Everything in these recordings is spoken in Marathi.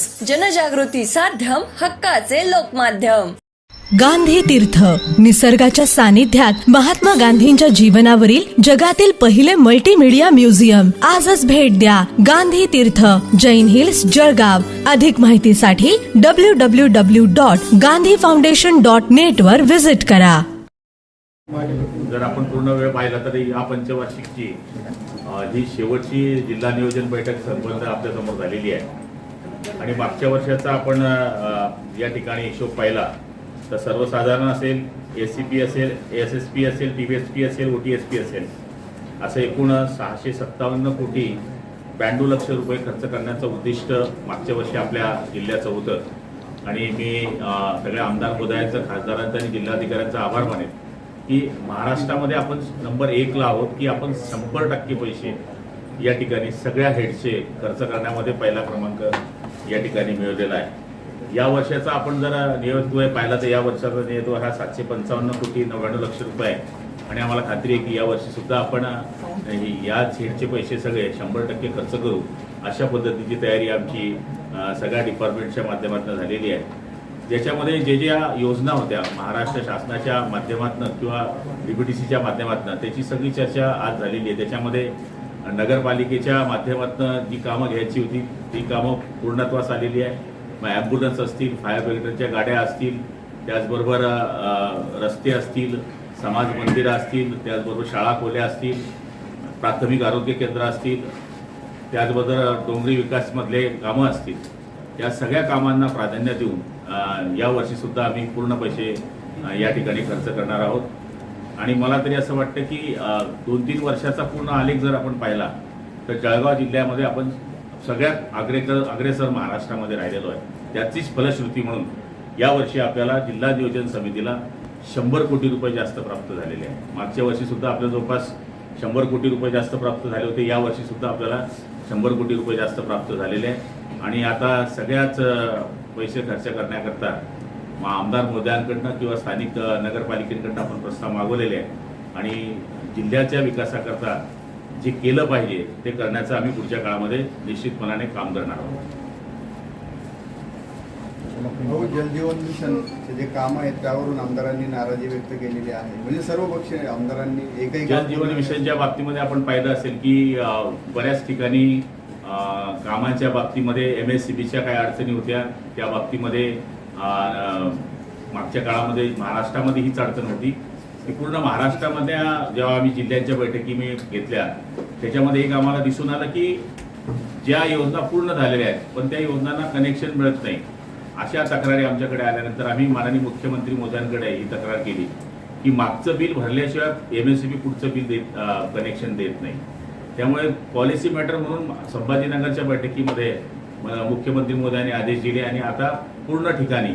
न्यूज. जनजागृती साध्यम हक्काचे लोकमाध्यम. गांधी तीर्थ. निसर्गाच्या सानिध्यात महात्मा गांधींच्या जीवनावरील जगातील पहिले मल्टीमीडिया म्युझियम आजच भेट द्या गांधी तीर्थ. जैन हिल्स जळगाव. अधिक माहितीसाठी W W W dot Gandhi foundation dot net वर विजिट करा. जर आपण पूर्ण वेळ पाहिला तर या पंचवार्षिकची ही शेवटची जिल्हा नियोजन बैठक सरपंच आपल्यासमोर झालेली आहे. आणि मागच्या वर्षाचा आपण या ठिकाणी हिशोब पाहिला तर सर्वसाधारण असेल एस सी पी असेल एस एस पी असेल टी बी एस पी असेल ओ टी एस पी असेल असं एकूण सहाशे सत्तावन्न कोटी ब्याण्णव लक्ष रुपये खर्च करण्याचं उद्दिष्ट मागच्या वर्षी आपल्या जिल्ह्याचं होतं. आणि मी सगळ्या आमदार मुदायांचं खासदारांचं आणि जिल्हाधिकाऱ्यांचा आभार मानेन की महाराष्ट्रामध्ये आपण नंबर एकला आहोत की आपण शंभर टक्के पैसे या ठिकाणी सगळ्या हेडचे खर्च करण्यामध्ये पहिला क्रमांक या ठिकाणी मिळवलेला आहे. या वर्षाचा आपण जर नियोजन पाहिला तर या वर्षाचा नियोजन हा सातशे पंचावन्न कोटी नव्याण्णव लक्ष रुपये आहे. आणि आम्हाला खात्री आहे की या वर्षी सुद्धा आपण याच या हेडचे पैसे सगळे शंभर टक्के खर्च करू अशा पद्धतीची तयारी आमची सगळ्या डिपार्टमेंटच्या माध्यमातून झालेली आहे. ज्याच्यामध्ये जे ज्या योजना होत्या महाराष्ट्र शासनाच्या माध्यमातून किंवा डीबीटीसीच्या माध्यमातून त्याची सगळी चर्चा आज झालेली आहे. त्याच्यामध्ये नगरपालिकेच्या माध्यमातून जी कामं घ्यायची होती ती कामं पूर्णत्वास आलेली आहे. मग ॲम्ब्युलन्स असतील फायर ब्रिगेडच्या गाड्या असतील त्याचबरोबर रस्ते असतील समाज मंदिरं असतील त्याचबरोबर शाळा खोल्या असतील प्राथमिक आरोग्य केंद्र असतील त्याचबरोबर डोंगरी विकासमधले कामं असतील. या सगळ्या कामांना प्राधान्य देऊन यावर्षीसुद्धा आम्ही पूर्ण पैसे या ठिकाणी खर्च करणार आहोत. आणि मला तरी असं वाटतं की दोन तीन वर्षाचा पूर्ण आलेख जर आपण पाहिला तर जळगाव जिल्ह्यामध्ये आपण सगळ्यात अग्रेकर अग्रेसर महाराष्ट्रामध्ये राहिलेलो आहे. त्याचीच फलश्रुती म्हणून यावर्षी आपल्याला जिल्हा नियोजन समितीला शंभर कोटी रुपये जास्त प्राप्त झालेले आहे. मागच्या वर्षीसुद्धा आपल्या जवळपास शंभर कोटी रुपये जास्त प्राप्त झाले होते. यावर्षीसुद्धा आपल्याला शंभर कोटी रुपये जास्त प्राप्त झालेले आहे. आणि आता सगळ्याच पैसे खर्च करण्याकरता आमदार मोदयांकडनं किंवा स्थानिक नगरपालिकेकडनं आपण प्रस्ताव मागवलेले आहे आणि जिल्ह्याच्या विकासाकरता जे केलं पाहिजे ते करण्याचं आम्ही पुढच्या काळामध्ये निश्चितपणाने काम करणार आहोत. हो जलजीवन मिशनचे जे काम आहेत त्यावरून आमदारांनी नाराजी व्यक्त केलेली आहे. म्हणजे सर्व पक्ष आमदारांनी एकही काम जल जीवन पूर्ण- मिशनच्या बाबतीमध्ये आपण पाहिलं असेल की बऱ्याच ठिकाणी कामाच्या बाबतीमध्ये एम एस सी बीच्या काही अडचणी होत्या. त्या बाबतीमध्ये मागच्या काळामध्ये महाराष्ट्रामध्ये हीच अडचण होती. की पूर्ण महाराष्ट्रामध्ये जेव्हा आम्ही जिल्ह्यांच्या बैठकी मी घेतल्या त्याच्यामध्ये एक आम्हाला दिसून आलं की ज्या योजना पूर्ण झालेल्या आहेत पण त्या योजनांना कनेक्शन मिळत नाही. अशा तक्रारी आमच्याकडे आल्यानंतर आम्ही माननीय मुख्यमंत्री मोदयांकडे ही तक्रार केली की मागचं बिल भरल्याशिवाय एम एस सी बी पुढचं बिल देत कनेक्शन देत नाही. त्यामुळे पॉलिसी मॅटर म्हणून संभाजीनगरच्या बैठकीमध्ये मुख्यमंत्री मोदयांनी आदेश दिले आणि आता पूर्ण ठिकाणी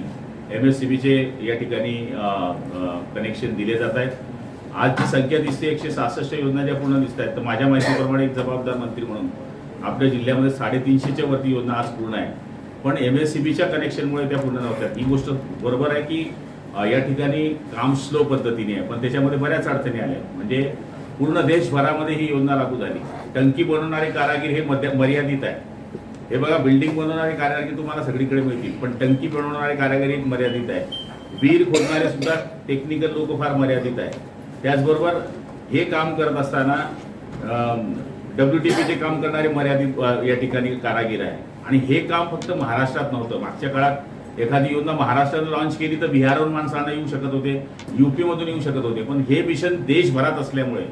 एम एस सी बीचे या ठिकाणी कनेक्शन दिले जात आहेत. आज जी संख्या दिसते एकशे सहासष्ट योजना ज्या पूर्ण दिसत आहेत. तर माझ्या माहितीप्रमाणे एक जबाबदार मंत्री म्हणून आपल्या जिल्ह्यामध्ये साडेतीनशेच्या वरती योजना आज पूर्ण आहे. पण एम एस सी बीच्या कनेक्शनमुळे त्या पूर्ण नव्हत्या. ही गोष्ट बरोबर आहे की या ठिकाणी काम स्लो पद्धतीने आहे. पण त्याच्यामध्ये बऱ्याच अडचणी आल्या. म्हणजे पूर्ण देशभरामध्ये ही योजना लागू झाली. टंकी बनवणारे कारागीर हे मध्य मर्यादित आहे. हे बघा बिल्डिंग बनवणारे कारागिरी तुम्हाला सगळीकडे मिळतील पण टंकी बनवणारे कारागिरी मर्यादित आहे. वीर खोदणारे सुद्धा टेक्निकल लोक फार मर्यादित आहे. त्याचबरोबर हे काम करत असताना डब्ल्यू टी पीचे काम करणारे मर्यादित या ठिकाणी कारागीर आहे. आणि हे काम फक्त महाराष्ट्रात नव्हतं. मागच्या काळात एखादी योजना महाराष्ट्रात लॉन्च केली तर बिहारहून माणसांना येऊ शकत होते युपी मधून येऊ शकत होते. पण हे मिशन देशभरात असल्यामुळे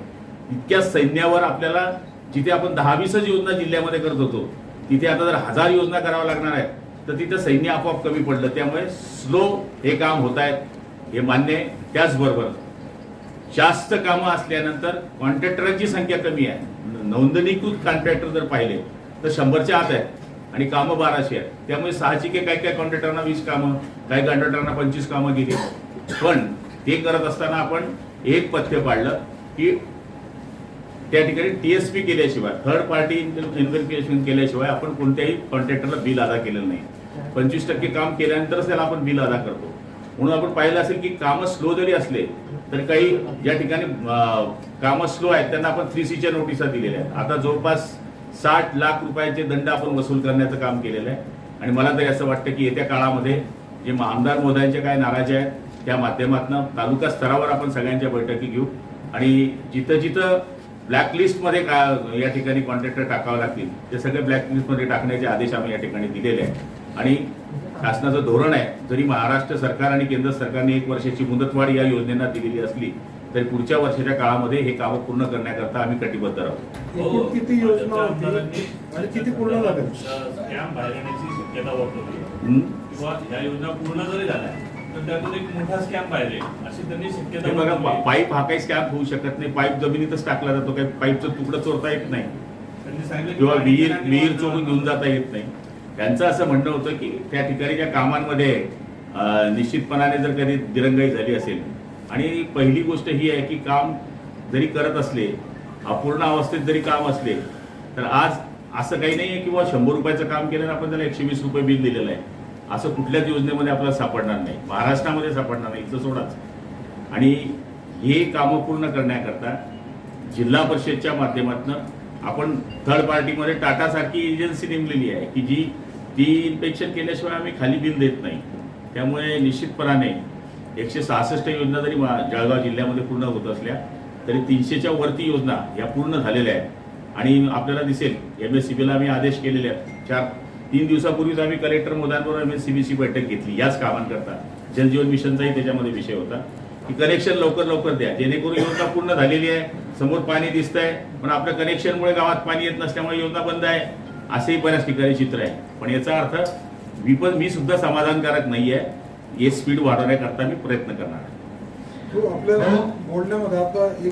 इतक्या सैन्यावर आपल्याला जिथे आपण दहावीसच योजना जिल्ह्यामध्ये करत होतो तिथे आता जर हजार योजना कराव्या लागणार आहेत तर तिथं सैन्य आपोआप कमी पडलं. त्यामुळे स्लो हे काम होत आहेत हे मान्य आहे. त्याचबरोबर जास्त कामं असल्यानंतर कॉन्ट्रॅक्टरांची संख्या कमी आहे. नोंदणीकृत कॉन्ट्रॅक्टर जर पाहिले तर शंभरच्या आत आहेत आणि कामं बाराशे आहेत. त्यामुळे साहजिक काही काही कॉन्ट्रॅक्टरांना वीस कामं काही कॉन्ट्रॅक्टरांना पंचवीस कामं गेली. पण ते करत असताना आपण एक पथ्य पाडलं की त्या ठिकाणी टीएसपी केल्याशिवाय थर्ड पार्टी इन्व्हेस्टिगेशन केल्याशिवाय आपण कोणत्याही कॉन्ट्रॅक्टरला बिल अदा केलेलं नाही. पंचवीस टक्के काम केल्यानंतरच त्याला आपण बिल अदा करतो. म्हणून आपण पाहिलं असेल की कामं स्लो जरी असले तर काही ज्या ठिकाणी कामं स्लो आहेत त्यांना आपण थ्री सीच्या नोटिसा दिलेल्या आहेत. आता जवळपास साठ लाख रुपयाचे दंड आपण वसूल करण्याचं काम केलेलं आहे. आणि मला तरी असं वाटतं की येत्या काळामध्ये जे आमदार महोदयांच्या काय नाराजी आहेत त्या माध्यमातून तालुका स्तरावर आपण सगळ्यांच्या बैठकी घेऊ. आणि जिथं जिथं ब्लॅकलिस्टमध्ये का या ठिकाणी कॉन्ट्रॅक्टर टाकावं लागतील? ते सगळे ब्लॅकलिस्टमध्ये टाकण्याचे आदेश आम्ही या ठिकाणी दिलेले आहेत. आणि शासनाचं धोरण आहे जरी महाराष्ट्र सरकार आणि केंद्र सरकारने एक वर्षाची मुदतवाढ या योजनेला दिलेली असली तरी पुढच्या वर्षाच्या काळामध्ये हे कामं पूर्ण करण्याकरता आम्ही कटिबद्ध राहू. एकूण किती योजना किती पूर्ण हं? ह्या योजना पूर्ण जरी झाल्या तर त्यातून एक मोठा स्कॅम बाहेर येईल अशी त्यांनी शक्यता बघा वर्तवली. पा- पाईप हा काही स्कॅप होऊ शकत नाही. पाईप जमिनीतच टाकला जातो काही पाईपचं तुकडं चोरता येत नाही. की किंवा विहीर विहीर चोरून घेऊन जाता येत नाही. त्यांचं असं म्हणणं होतं की त्या ठिकाणी ज्या कामांमध्ये निश्चितपणाने जर कधी दिरंगाई झाली असेल आणि पहिली गोष्ट ही आहे की काम जरी करत असले अपूर्ण अवस्थेत जरी काम असले तर आज असं काही नाही आहे किंवा शंभर रुपयाचं काम केलं आपण त्याला एकशे वीस रुपये बिल दिलेलं आहे. असं कुठल्याच योजनेमध्ये आपल्याला सापडणार नाही. महाराष्ट्रामध्ये सापडणार नाही. इथं सोडाच. आणि हे कामं पूर्ण करण्याकरता जिल्हा परिषदच्या माध्यमातून आपण थर्ड पार्टीमध्ये टाटासारखी एजन्सी नेमलेली आहे की जी ती इन्स्पेक्शन केल्याशिवाय आम्ही खाली बिल देत नाही. त्यामुळे निश्चितपणाने एकशे सहासष्ट योजना जरी जळगाव जिल्ह्यामध्ये पूर्ण होत असल्या तरी तीनशेच्या वरती योजना या पूर्ण झालेल्या आहेत. आणि आपल्याला दिसेल एम एस सी बीला आम्ही आदेश केलेले आहेत. चार तीन दिवसापूर्वीच आम्ही कलेक्टर मोदांबरोबर एम एस सी बीची बैठक घेतली. याच कामांकरता. जलजीवन मिशनचाही त्याच्यामध्ये विषय होता. की कनेक्शन लवकर लवकर द्या. जेणेकरून योजना पूर्ण झालेली आहे. समोर पाणी दिसतंय. पण आपल्या कनेक्शनमुळे गावात पाणी येत नसल्यामुळे योजना बंद आहे. असेही बऱ्याच ठिकाणी चित्र आहे. पण याचा अर्थ मी पण मी सुद्धा समाधानकारक नाही आहे हे स्पीड वाढवण्याकरता मी प्रयत्न करणार आहे. तो आपल्या बोलण्यामध्ये आता एक